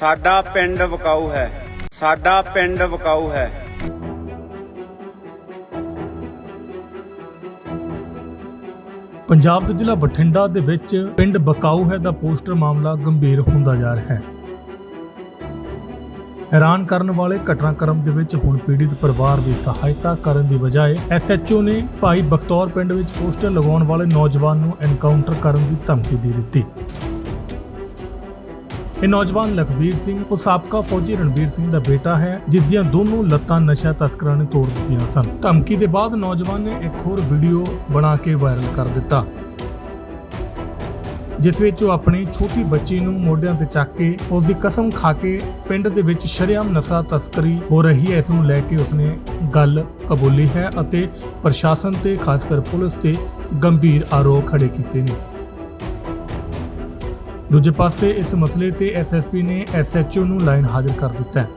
ਸਾਡਾ ਪਿੰਡ ਵਿਕਾਊ ਹੈ। ਸਾਡਾ ਪਿੰਡ ਵਿਕਾਊ ਹੈ। ਪੰਜਾਬ ਦੇ ਜ਼ਿਲ੍ਹਾ ਬਠਿੰਡਾ ਦੇ ਵਿੱਚ ਪਿੰਡ ਬਕਾਊ ਹੈ ਦਾ ਪੋਸਟਰ ਮਾਮਲਾ ਗੰਭੀਰ ਹੁੰਦਾ ਜਾ ਰਿਹਾ ਹੈ। ਹੈਰਾਨ ਕਰਨ ਵਾਲੇ ਘਟਨਾਕ੍ਰਮ ਦੇ ਵਿੱਚ ਹੁਣ ਪੀੜਿਤ ਪਰਿਵਾਰ ਦੀ ਸਹਾਇਤਾ ਕਰਨ ਦੀ ਬਜਾਏ ਐਸਐਚਓ ਨੇ ਭਾਈ ਬਖਤੌਰ ਪਿੰਡ ਵਿੱਚ ਪੋਸਟਰ ਲਗਾਉਣ ਵਾਲੇ ਨੌਜਵਾਨ ਨੂੰ ਐਨਕਾਊਂਟਰ ਕਰਨ ਦੀ ਧਮਕੀ ਦੇ ਦਿੱਤੀ। ਇਹ ਨੌਜਵਾਨ ਲਖਬੀਰ ਸਿੰਘ, ਉਹ ਸਾਬਕਾ ਫੌਜੀ ਰਣਬੀਰ ਸਿੰਘ ਦਾ ਬੇਟਾ ਹੈ, ਜਿਸ ਦੀਆਂ ਦੋਨੋਂ ਲੱਤਾਂ ਨਸ਼ਾ ਤਸਕਰਾਂ ਨੇ ਤੋੜ ਦਿੱਤੀਆਂ ਸਨ। ਧਮਕੀ ਦੇ ਬਾਅਦ ਨੌਜਵਾਨ ਨੇ ਇੱਕ ਹੋਰ ਵੀਡੀਓ ਬਣਾ ਕੇ ਵਾਇਰਲ ਕਰ ਦਿੱਤਾ। ਜਿਸ ਵਿੱਚ ਉਹ ਆਪਣੀ ਛੋਟੀ ਬੱਚੀ ਨੂੰ ਮੋਢਿਆਂ ਤੇ ਚੱਕ ਕੇ ਉਸ ਦੀ ਕਸਮ ਖਾ ਕੇ ਪਿੰਡ ਦੇ ਵਿੱਚ ਸ਼ਰੇਆਮ ਨਸ਼ਾ ਤਸਕਰੀ ਹੋ ਰਹੀ ਹੈ, ਇਸ ਨੂੰ ਲੈ ਕੇ ਉਸਨੇ ਗੱਲ ਕਬੂਲੀ ਹੈ ਅਤੇ ਪ੍ਰਸ਼ਾਸਨ ਤੇ, ਖਾਸ ਕਰ ਪੁਲਿਸ ਤੇ ਗੰਭੀਰ ਆਰੋਪ ਖੜੇ ਕੀਤੇ ਨੇ। ਦੂਜੇ ਪਾਸੇ ਇਸ ਮਸਲੇ ਤੇ ਐਸਐਸਪੀ ਨੇ ਐਸਐਚਓ ਨੂੰ ਲਾਈਨ ਹਾਜ਼ਰ ਕਰ ਦਿੱਤਾ ਹੈ।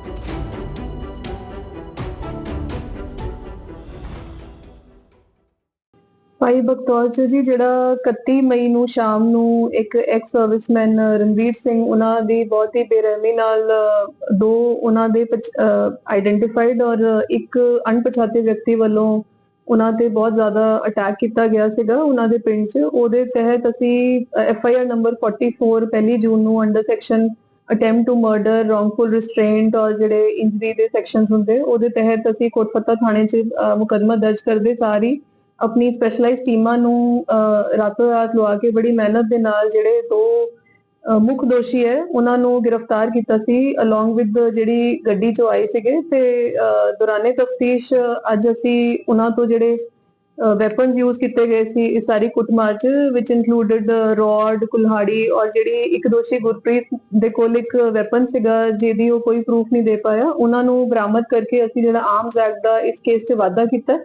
ਭਾਈ ਬਖਤੌਰ ਚ ਜੀ, ਜਿਹੜਾ 31 ਮਈ ਨੂੰ ਸ਼ਾਮ ਨੂੰ ਇੱਕ ਐਕਸ ਸਰਵਿਸਮੈਨ ਰਣਵੀਰ ਸਿੰਘ, ਉਹਨਾਂ ਦੀ ਬਹੁਤ ਹੀ ਬੇਰਹਿਮੀ ਨਾਲ ਦੋ ਉਹਨਾਂ ਦੇ ਆਈਡੈਂਟੀਫਾਈਡ ਔਰ ਇੱਕ ਅਣਪਛਾਤੇ ਵਿਅਕਤੀ ਵੱਲੋਂ ਉਹਨਾਂ ਤੇ ਬਹੁਤ ਜ਼ਿਆਦਾ ਅਟੈਕ ਕੀਤਾ ਗਿਆ ਸੀਗਾ ਉਹਨਾਂ ਦੇ ਪਿੰਡ 'ਚ। ਉਹਦੇ ਤਹਿਤ ਅਸੀਂ ਐਫ ਆਈ ਆਰ ਨੰਬਰ 44 ਪਹਿਲੀ ਜੂਨ ਨੂੰ under section attempt to murder wrongful restraint ਔਰ ਜਿਹੜੇ ਇੰਜਰੀ ਦੇ ਸੈਕਸ਼ਨਸ ਹੁੰਦੇ ਉਹਦੇ ਤਹਿਤ ਅਸੀਂ ਕੋਟਪੱਤਾ ਥਾਣੇ 'ਚ ਅਹ, ਮੁਕੱਦਮਾ ਦਰਜ ਕਰਦੇ ਸਾਰੀ ਆਪਣੀ ਸਪੈਸ਼ਲਾਈਜ਼ਡ ਟੀਮਾਂ ਨੂੰ ਰਾਤੋਂ ਰਾਤ ਲਵਾ ਕੇ ਬੜੀ ਮਿਹਨਤ ਦੇ ਨਾਲ ਜਿਹੜੇ ਦੋ ਮੁੱਖ ਦੋਸ਼ੀ ਹੈ। ਉਹਨਾਂ ਨੂੰ ਗ੍ਰਿਫਤਾਰ ਕੀਤਾ ਸੀ ਅਲੋਂਗ ਵਿਦ ਜਿਹੜੀ ਗੱਡੀ 'ਚੋਂ ਆਏ ਸੀਗੇ ਤੇ ਦੌਰਾਨੇ ਤਫਤੀਸ਼ ਅੱਜ ਅਸੀਂ ਉਹਨਾਂ ਤੋਂ ਜਿਹੜੇ ਵੈਪਨਸ ਯੂਜ਼ ਕੀਤੇ ਗਏ ਸੀ ਇਸ ਸਾਰੀ ਕੁੱਟਮਾਰ ਚ ਵਿਚ ਇਨਕਲੂਡਡ ਰੋਡ ਕੁਲਹਾੜੀ ਔਰ ਜਿਹੜੀ ਇੱਕ ਦੋਸ਼ੀ ਗੁਰਪ੍ਰੀਤ ਦੇ ਕੋਲ ਇੱਕ ਵੈਪਨ ਸੀਗਾ, ਜਿਹਦੀ ਉਹ ਕੋਈ ਪ੍ਰੂਫ ਨਹੀਂ ਦੇ ਪਾਇਆ। ਉਹਨਾਂ ਨੂੰ ਬਰਾਮਦ ਕਰਕੇ ਅਸੀਂ ਜਿਹੜਾ ਆਰਮਸ ਐਕਟ ਦਾ ਇਸ ਕੇਸ 'ਚ ਵਾਧਾ ਕੀਤਾ।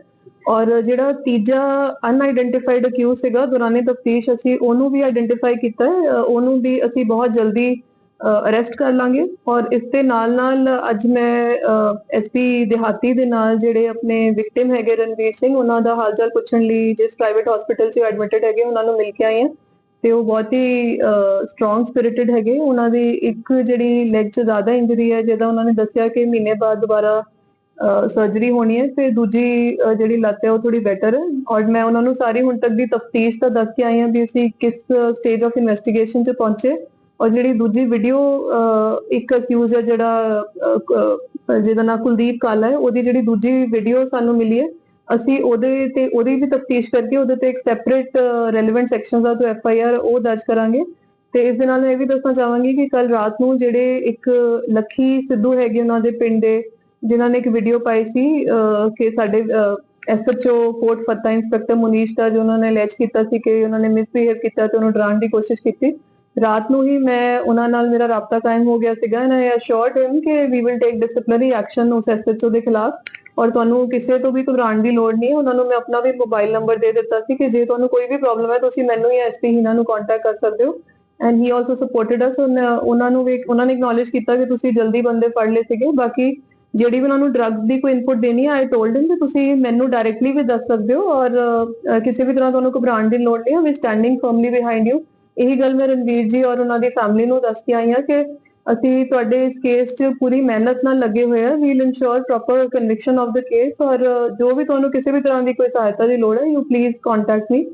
ਔਰ ਜਿਹੜਾ ਤੀਜਾ ਅਨਆਇਡੈਂਟੀਫਾਈਡ ਅਕਿਊਜ਼ ਸੀਗਾ ਦੌਰਾਨੇ ਤਫਤੀਸ਼ ਅਸੀਂ ਉਹਨੂੰ ਵੀ ਆਇਡੈਂਟੀਫਾਈ ਕੀਤਾ ਹੈ ਉਹਨੂੰ ਵੀ ਅਸੀਂ ਬਹੁਤ ਜਲਦੀ ਅਰੈਸਟ ਕਰ ਲਾਂਗੇ ਔਰ ਇਸ ਦੇ ਨਾਲ ਨਾਲ ਅੱਜ ਮੈਂ ਐਸਪੀ ਦਿਹਾਤੀ ਦੇ ਨਾਲ ਜਿਹੜੇ ਆਪਣੇ ਵਿਕਟਿਮ ਹੈਗੇ ਰਣਵੀਰ ਸਿੰਘ, ਉਹਨਾਂ ਦਾ ਹਾਲ ਚਾਲ ਪੁੱਛਣ ਲਈ ਜਿਸ ਪ੍ਰਾਈਵੇਟ ਹਸਪੀਟਲ 'ਚ ਐਡਮਿਟਡ ਹੈਗੇ, ਉਹਨਾਂ ਨੂੰ ਮਿਲ ਕੇ ਆਏ ਹਾਂ ਤੇ ਉਹ ਬਹੁਤ ਹੀ ਸਟਰੋਂਗ ਸਪਿਰਿਟਡ ਹੈਗੇ, ਉਹਨਾਂ ਦੀ ਇੱਕ ਜਿਹੜੀ ਲੈਗ 'ਚ ਜ਼ਿਆਦਾ ਇੰਜਰੀ ਹੈ, ਜਿਹਦਾ ਉਹਨਾਂ ਨੇ ਦੱਸਿਆ ਕਿ ਮਹੀਨੇ ਬਾਅਦ ਦੁਬਾਰਾ ਸਰਜਰੀ ਹੋਣੀ ਹੈ ਤੇ ਦੂਜੀ ਜਿਹੜੀ ਲੱਤ ਹੈ ਉਹ ਥੋੜੀ ਬੈਟਰ ਹੈ ਔਰ ਮੈਂ ਉਹਨਾਂ ਨੂੰ ਸਾਰੀ ਹੁਣ ਤੱਕ ਦੀ ਤਫਤੀਸ਼ ਤਾਂ ਦੱਸ ਕੇ ਆਈ ਹਾਂ ਵੀ ਅਸੀਂ ਕਿਸ ਸਟੇਜ ਆਫ ਇਨਵੈਸਟੀਗੇਸ਼ਨ 'ਚ ਪਹੁੰਚੇ ਔਰ ਜਿਹੜੀ ਦੂਜੀ ਵੀਡੀਓ ਇੱਕ ਅਕਿਊਜ਼ ਜਿਹੜਾ ਜਿਹਦਾ ਨਾਮ ਕੁਲਦੀਪ ਕਾਲਾ ਹੈ, ਉਹਦੀ ਜਿਹੜੀ ਦੂਜੀ ਵੀਡੀਓ ਸਾਨੂੰ ਮਿਲੀ ਹੈ, ਅਸੀਂ ਉਹਦੇ ਤੇ, ਉਹਦੀ ਵੀ ਤਫਤੀਸ਼ ਕਰਕੇ ਉਹਦੇ ਤੇ ਇੱਕ ਸੈਪਰੇਟ ਰੈਲੇਵੈਂਟ ਸੈਕਸ਼ਨਸ ਦਾ ਤੋਂ ਐਫ ਆਈ ਆਰ ਉਹ ਦਰਜ ਕਰਾਂਗੇ ਤੇ ਇਸ ਦੇ ਨਾਲ ਮੈਂ ਇਹ ਵੀ ਦੱਸਣਾ ਚਾਹਾਂਗੀ ਕਿ ਕੱਲ ਰਾਤ ਨੂੰ ਜਿਹੜੇ ਇੱਕ ਲੱਖੀ ਸਿੱਧੂ ਹੈਗੇ ਉਹਨਾਂ ਦੇ ਪਿੰਡ ਦੇ ਜਿਨ੍ਹਾਂ ਨੇ ਇੱਕ ਵੀਡੀਓ ਪਾਈ ਸੀ ਕਿ ਸਾਡੇ ਐਸਐਚਓ ਕੋਟ ਫੱਤਾ ਇੰਸਪੈਕਟਰ ਮੁਨੀਸ਼ ਦਾ ਜੋ ਉਹਨਾਂ ਨੇ ਲੈਚ ਕੀਤਾ ਸੀ ਕਿ ਉਹਨਾਂ ਨੇ ਮਿਸਬਿਹੇਵ ਕੀਤਾ ਤੇ ਉਹਨੂੰ ਡਰਾਉਣ ਦੀ ਕੋਸ਼ਿਸ਼ ਕੀਤੀ। ਰਾਤ ਨੂੰ ਹੀ ਮੈਂ ਉਹਨਾਂ ਨਾਲ ਮੇਰਾ ਰਾਬਤਾ ਕਾਇਮ ਹੋ ਗਿਆ ਸੀਗਾ ਨਾ ਆਈ ਅਸ਼ੋਰਡ ਹਿਮ ਕਿ we will take disciplinary action ਉਸ ਐਸਐਚਓ ਦੇ ਖਿਲਾਫ ਔਰ ਤੁਹਾਨੂੰ ਕਿਸੇ ਤੋਂ ਵੀ ਘਬਰਾਉਣ ਦੀ ਲੋੜ ਨਹੀਂ, ਉਹਨਾਂ ਨੂੰ ਮੈਂ ਆਪਣਾ ਵੀ ਮੋਬਾਈਲ ਨੰਬਰ ਦੇ ਦਿੱਤਾ ਸੀ ਕਿ ਜੇ ਤੁਹਾਨੂੰ ਕੋਈ ਵੀ ਪ੍ਰੋਬਲਮ ਹੈ ਤੁਸੀਂ ਮੈਨੂੰ ਜਾਂ ਐਸਪੀ ਹਿਨਾ ਨੂੰ ਕੰਟੈਕਟ ਕਰ ਸਕਦੇ ਹੋ। And he also supported us ਉਹਨਾਂ ਨੂੰ ਵੀ ਉਹਨਾਂ ਨੇ ਐਕਨੋਲਜ ਕੀਤਾ ਕਿ ਤੁਸੀਂ ਜਲਦੀ ਬੰਦੇ ਫੜ ਲਏ ਸੀਗੇ, ਬਾਕੀ ਜਿਹੜੀ ਵੀ ਉਹਨਾਂ ਨੂੰ ਡਰੱਗਸ ਦੀ ਕੋਈ ਇਨਪੁਟ ਦੇਣੀ ਹੈ ਆਈ ਟੋਲਡ ਹਿਮ ਕਿ ਤੁਸੀਂ ਮੈਨੂੰ ਡਾਇਰੈਕਟਲੀ ਵੀ ਦੱਸ ਸਕਦੇ ਹੋ ਔਰ ਕਿਸੇ ਵੀ ਤਰ੍ਹਾਂ ਤੁਹਾਨੂੰ ਘਬਰਾਉਣ ਦੀ ਲੋੜ ਨਹੀਂ ਹੈ ਵੀ ਸਟੈਂਡਿੰਗ ਫਰਮਲੀ ਬਿਹਾਈਂਡ ਯੂ ਇਹੀ ਗੱਲ ਮੈਂ ਰਣਵੀਰ ਜੀ ਔਰ ਉਹਨਾਂ ਦੀ ਫੈਮਿਲੀ ਨੂੰ ਦੱਸ ਕੇ ਆਈ ਹਾਂ ਕਿ ਅਸੀਂ ਤੁਹਾਡੇ ਇਸ ਕੇਸ 'ਚ ਪੂਰੀ ਮਿਹਨਤ ਨਾਲ ਲੱਗੇ ਹੋਏ ਆ। We'll insure proper conviction of the case ਔਰ, ਜੋ ਵੀ ਤੁਹਾਨੂੰ ਕਿਸੇ ਵੀ ਤਰ੍ਹਾਂ ਦੀ ਕੋਈ ਸਹਾਇਤਾ ਦੀ ਲੋੜ ਹੈ ਯੂ ਪਲੀਜ਼ ਕੰਟੈਕਟ ਮੀ